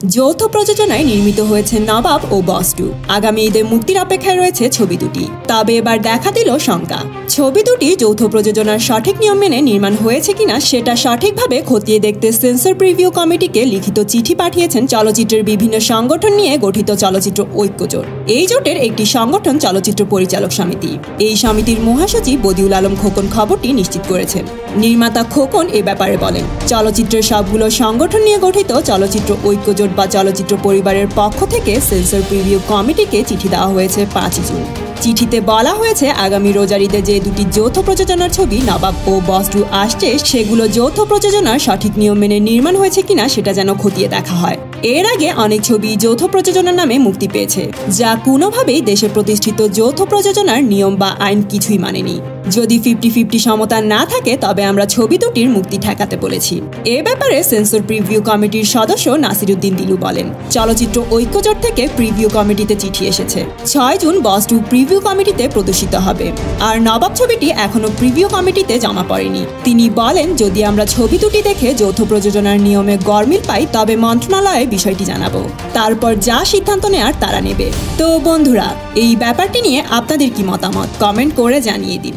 যৌথ প্রযোজনায় নির্মিত হয়েছে নবাব ও বস টু। আগামী ঈদে মুক্তির অপেক্ষায় রয়েছে ছবি দুটি। তবে এবার দেখা দিল শঙ্কা। ছবি দুটি যৌথ প্রযোজনার সঠিক নিয়ম মেনে নির্মাণ হয়েছে কিনা সেটা সঠিকভাবে খতিয়ে দেখতে সেন্সর প্রিভিউ কমিটিকে লিখিত চিঠি পাঠিয়েছেন চলচ্চিত্রের বিভিন্ন সংগঠন নিয়ে গঠিত চলচ্চিত্র ঐক্যজোট এই জোটের একটি সংগঠন চলচ্চিত্র পরিচালক সমিতি। এই সমিতির মহাসচিব বদিউল আলম খোকন খবরটি নিশ্চিত করেছেন। নির্মাতা খোকন এ ব্যাপারে বলেন, চলচ্চিত্রের সবগুলো সংগঠন নিয়ে গঠিত চলচ্চিত্র ঐক্যজোট বা চলচ্চিত্র পরিবারের পক্ষ থেকে সেন্সর প্রিভিউ কমিটিকে চিঠি দেওয়া হয়েছে পাঁচই জুন। চিঠিতে বলা হয়েছে, আগামী রোজারিতে যে দুটি যৌথ প্রযোজনার ছবি, নবাব ও বসটু আসছে, সেগুলো যৌথ প্রযোজনার সঠিক নিয়ম মেনে নির্মাণ হয়েছে কিনা সেটা যেন খতিয়ে দেখা হয়। এর আগে অনেক ছবি যৌথ প্রযোজনার নামে মুক্তি পেয়েছে, যা কোনোভাবেই দেশে প্রতিষ্ঠিত যৌথ প্রযোজনার নিয়ম বা আইন কিছুই মানেনি। যদি ফিফটি ফিফটি সমতা না থাকে, তবে আমরা ছবি দুটির মুক্তি ঠেকাতে বলেছি। এ ব্যাপারে সেন্সর প্রিভিউ কমিটির সদস্য নাসিরুদ্দিন দিলু বলেন, চলচ্চিত্র ঐক্যজোট থেকে প্রিভিউ কমিটিতে চিঠি এসেছে। ছয় জুন বস টু প্রিভিউ কমিটিতে প্রদর্শিত হবে, আর নবাব ছবিটি এখনও প্রিভিউ কমিটিতে জমা পড়েনি। তিনি বলেন, যদি আমরা ছবি দুটি দেখে যৌথ প্রযোজনার নিয়মে গরমিল পাই, তবে মন্ত্রণালয়ে বিষয়টি জানাব। তারপর যা সিদ্ধান্ত নেয়ার তারা নেবে। তো বন্ধুরা, এই ব্যাপারটি নিয়ে আপনাদের কি মতামত? কমেন্ট করে জানিয়ে দিন।